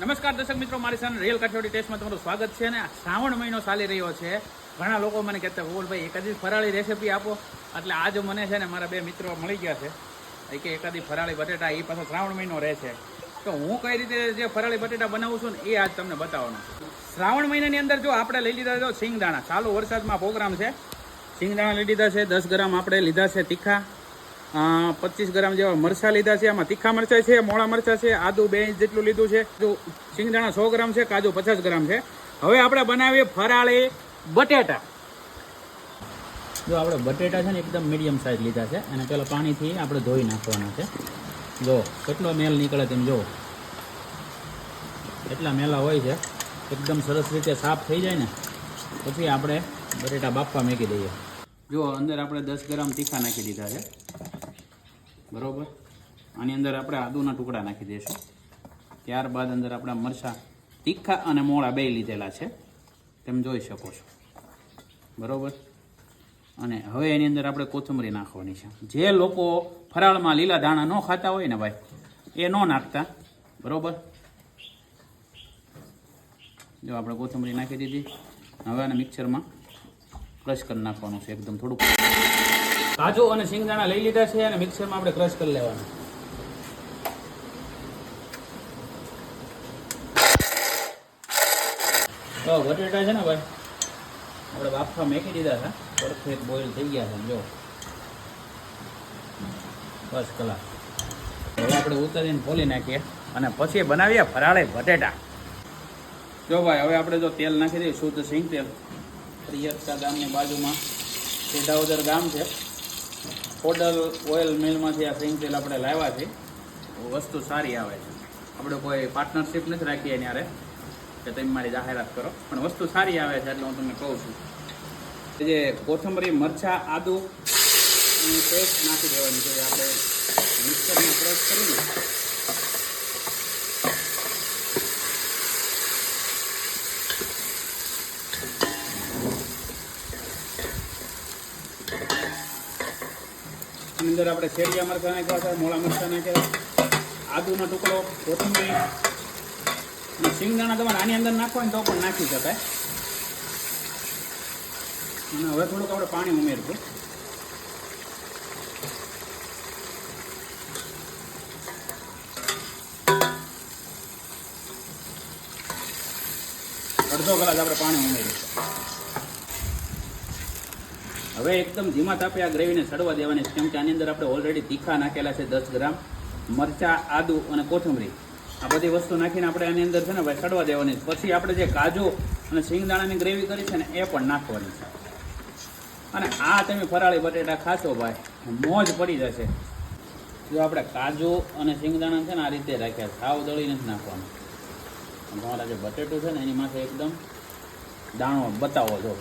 નમસ્કાર દર્શક મિત્રો, મારી સામે રિયલ કઠોડી ટેસ્ટમાં તમારું સ્વાગત છે અને શ્રાવણ મહિનો ચાલી રહ્યો છે. ઘણા લોકો મને કહેતા ભાઈ, એકાદી ફરાળી રેસીપી આપો. એટલે આજ મને છે ને મારા બે મિત્રો મળી ગયા છે. કે એકાદી ફરાળી બટેટા એ પાછો શ્રાવણ મહિનો રહે છે. તો હું કઈ રીતે જે ફરાળી બટેટા બનાવું છું ને એ આજ તમને બતાવવાનું શ્રાવણ મહિનાની અંદર જો આપણે લઈ લીધા જો સિંગદાણા ચાલુ વરસાદમાં પ્રોગ્રામ છે. સિંગદાણા લઈ લીધા છે, દસ ગ્રામ આપણે લીધા છે તીખા. પચીસ ગ્રામ જેવા મરચા લીધા છે, આમાં તીખા મરચા છે, મોળા મરચા છે, આદુ બે ઇંચ જેટલું લીધું છે સિંગદાણા સો ગ્રામ છે, કાજુ પચાસ ગ્રામ છે. હવે આપણે બનાવીએ ફરાળી બટેટા. જો આપણે બટેટા છે ને એકદમ મીડિયમ સાઇઝ લીધા છે, અને પેલા પાણીથી આપણે ધોઈ નાખવાના છે. જો કેટલો મેલ નીકળે તેમ જો એટલા મેલા હોય છે, એકદમ સરસ રીતે સાફ થઈ જાય ને, પછી આપણે બટેટા બાફવા મૂકી દઈએ. જો અંદર આપણે દસ ગ્રામ તીખા નાખી દીધા છે. બરોબર? આની અંદર આપણે આદુના ટુકડા નાખી દઈશું. ત્યારબાદ અંદર આપણા મરચાં તીખા અને મોળા બે લીધેલા છે. તેમ જોઈ શકો છો. બરોબર? અને હવે એની અંદર આપણે કોથમરી નાખવાની છે. જે લોકો ફરાળમાં લીલા દાણા ન ખાતા હોય ને ભાઈ, એ ન નાખતા. બરોબર? જો આપણે કોથમરી નાખી દીધી. હવે આને મિક્સરમાં ક્રશ કરી નાખવાનું છે. એકદમ થોડુંક કાજુ અને સિંગદાણા લઈ લીધા છે અને મિક્સરમાં આપણે ક્રશ કરી લેવાના. તો બટેટા છે ને ભાઈ, આપણે બાફા મેકી દીધા છે પરફેક્ટ બોઇલ થઈ ગયા છે, જો. બસ કલાક. હવે આપણે ઉતારીને ખોલી નાખીએ અને પછી બનાવીએ ફરાળે બટેટા. જો ભાઈ, હવે આપણે જો તેલ નાખી દઈએ શુદ્ધ સિંગ તેલ. પ્રિયતા ગામની બાજુમાં. સિદ્ધાઉદર ગામ છે. ઓડલ ઓઇલ મિલમાંથી આ સિંગ તેલ આપણે લાવ્યા છે. વસ્તુ સારી આવે છે. આપણે કોઈ પાર્ટનરશિપ નથી રાખી એની હારે, કે તમે મારી જાહેરાત કરો. પણ વસ્તુ સારી આવે છે એટલે હું તમને કહું છું. જે કોથમરી, મરચાં, આદુ પેસ્ટ નાખી દેવાની છે. આપણે મિક્સરમાં ક્રશ કરીને અંદર આપણે શેરિયા મરચાં નાખ્યા હતા મોળા મરચાં નાખ્યા આદુનો ટુકડો, કોથમીર અને સિંગદાણા તમારે આની અંદર નાખો ને તો પણ નાખી શકાય. અને હવે થોડુંક આપણે પાણી ઉમેરશું. અડધો કલાક આપણે પાણી ઉમેરીશું. હવે એકદમ ધીમા તાપે આ ગ્રેવીને સડવા દેવાની છે. કેમ કે આની અંદર આપણે ઓલરેડી તીખા નાખેલા છે, દસ ગ્રામ, મરચા, આદુ અને કોથમરી. આ બધી વસ્તુ નાખીને આપણે આની અંદર છે ને ભાઈ સડવા દેવાની પછી આપણે જે કાજુ અને સિંગદાણાની ગ્રેવી કરી છે ને એ પણ નાખવાની છે. અને આ તમે ફરાળી બટેટા ખાશો ભાઈ, મોજ પડી જશે. જો આપણે કાજુ અને સિંગદાણા છે ને આ રીતે રાખ્યા, સાવ દળી નથી નાખવાનું. તમારા જે બટેટું છે ને એની માથે એકદમ દાણો બતાવો જો.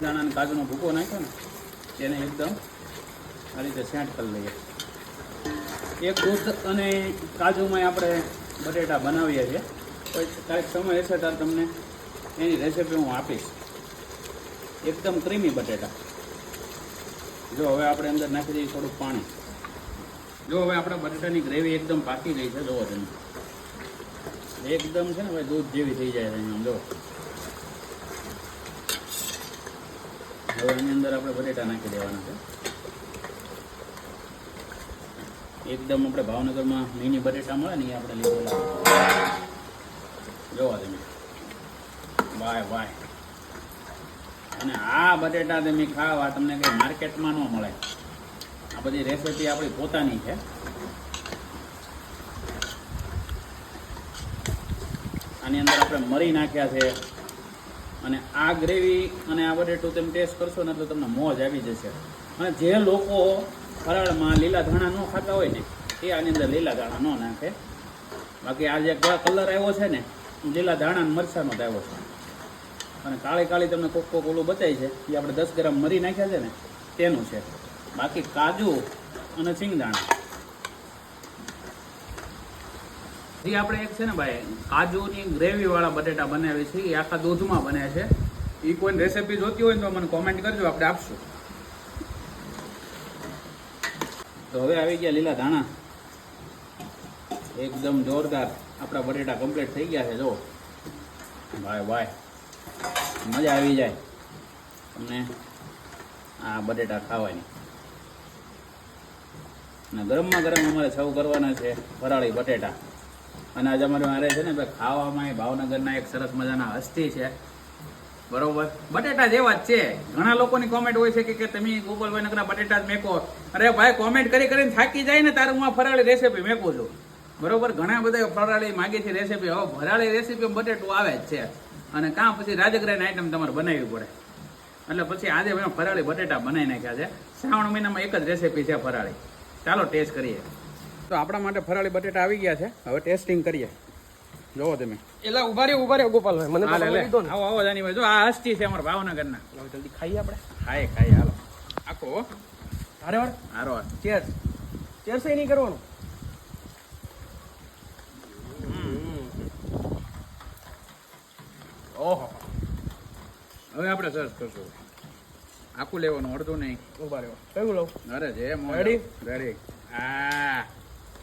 દાણા અને કાજુનો ભૂકો નાખ્યો ને, તેને એકદમ આ રીતે સેટ કરી લઈએ. એક દૂધ અને કાજુમાં આપણે બટેટા બનાવીએ છીએ. કાંઈક સમય હશે ત્યારે તમને એની રેસીપી હું આપીશ. એકદમ ક્રીમી બટેટા. જો હવે આપણે અંદર નાખી દઈએ થોડુંક પાણી. જો હવે આપણા બટેટાની ગ્રેવી એકદમ પાકી ગઈ છે જોવો તમે. એકદમ છે ને ભાઈ દૂધ જેવી થઈ જાય છે જો હવે એની અંદર આપણે બટેટા નાખી દેવાના છે. એકદમ આપણે ભાવનગરમાં મીની બટેટા મળે ને એ આપણે લીધેલા જોવા તમે. વાય વાય. અને આ બટેટા તમે ખાવ, આ તમને કંઈ માર્કેટમાં ન મળે. આ બધી રેસીપી આપણી પોતાની છે. આની અંદર આપણે મરી નાખ્યા છે. અને આ ગ્રેવી અને આ બટેટું તમે ટેસ્ટ કરશો ને એટલે તમને મોજ આવી જશે. અને જે લોકો ફરાળમાં લીલા ધાણા ન ખાતા હોય ને, એ આની અંદર લીલા ધાણા ન નાખે. બાકી આ જે કલર આવ્યો છે ને લીલા ધાણા અને મરચાંનો જ આવ્યો છે. અને કાળી કાળી તમને કોક કોક ઓલું બતાવી છે, એ આપણે દસ ગ્રામ મરી નાખ્યા છે ને, તેનું છે. બાકી કાજુ અને સિંગદાણા. જે આપણે એક છે ને ભાઈ, કાજુની ગ્રેવી વાળા બટેટા બનાવી છે એ આખા દૂધમાં બને છે. એ કોઈ રેસીપી જોતી હોય તો મને કોમેન્ટ કરજો, આપણે આપશું. તો હવે આવી ગયા લીલા ધાણા. એકદમ જોરદાર આપણા બટેટા કમ્પ્લીટ થઈ ગયા છે જો ભાઈ ભાઈ, મજા આવી જાય તમને આ બટેટા ખાવાની. અને ગરમમાં ગરમ અમારે સૌ કરવાના છે ફરાળી બટેટા. અને આજે અમારે મારે છે ને ભાઈ ખાવામાં ભાવનગરના એક સરસ મજાના હસ્તી છે. બરોબર? બટેટા જેવા જ છે. ઘણા લોકોની કોમેન્ટ હોય છે કે તમે ગોપાલભાઈ નગરના બટેટા જ મેકો. અરે ભાઈ કોમેન્ટ કરી કરીને થાકી જાય ને, તારું હું આ ફરાળી રેસીપી મેકું છું. બરોબર? ઘણા બધા ફરાળી માગે છે રેસીપી હવે ફરાળી રેસીપી બટેટું આવે જ છે. અને કાં પછી રાજગરાની આઈટમ તમારે બનાવવી પડે. એટલે પછી આજે ફરાળી બટેટા બનાવી નાખ્યા છે. શ્રાવણ મહિનામાં એક જ રેસીપી છે ફરાળી. ચાલો ટેસ્ટ કરીએ. તો આપણા માટે ફરાળી બટેટા આવી ગયા છે. હવે ટેસ્ટિંગ કરીએ. જોવો તમે. એલા ઊભા રે ઊભા રે ગોપાલભાઈ મને હાલે, લઈ દો ને આવો આવો જાની ભાઈ. જો આ હસ્તી છે અમાર ભાવનગરના. હવે જલ્દી ખાઈએ આપણે. ખાય ખાય હાલો. આખો હારે વાર હારો ચેર. ચેર સહી નહીં કરવાનું. ઓહો. હવે આપણે સર્ચ કરશું. આખું લેવાનું અડધું નહીં. ઊભા રહ્યો. કયું લઉં? અરે જે મોડી રેડી આ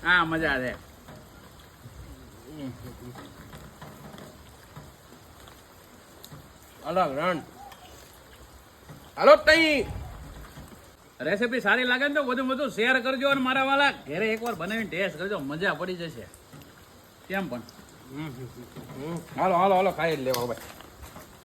આ મજા છે અલગ રન હાલો તઈ. રેસીપી સારી લાગે ને તો વધુ વધુ શેર કરજો અને મારા વાલા ઘરે એકવાર બનાવીને ટેસ્ટ કરજો મજા પડી જશે. કેમ પણ? હાલો હાલો હાલો ખાઈ જ લેવો ભાઈ.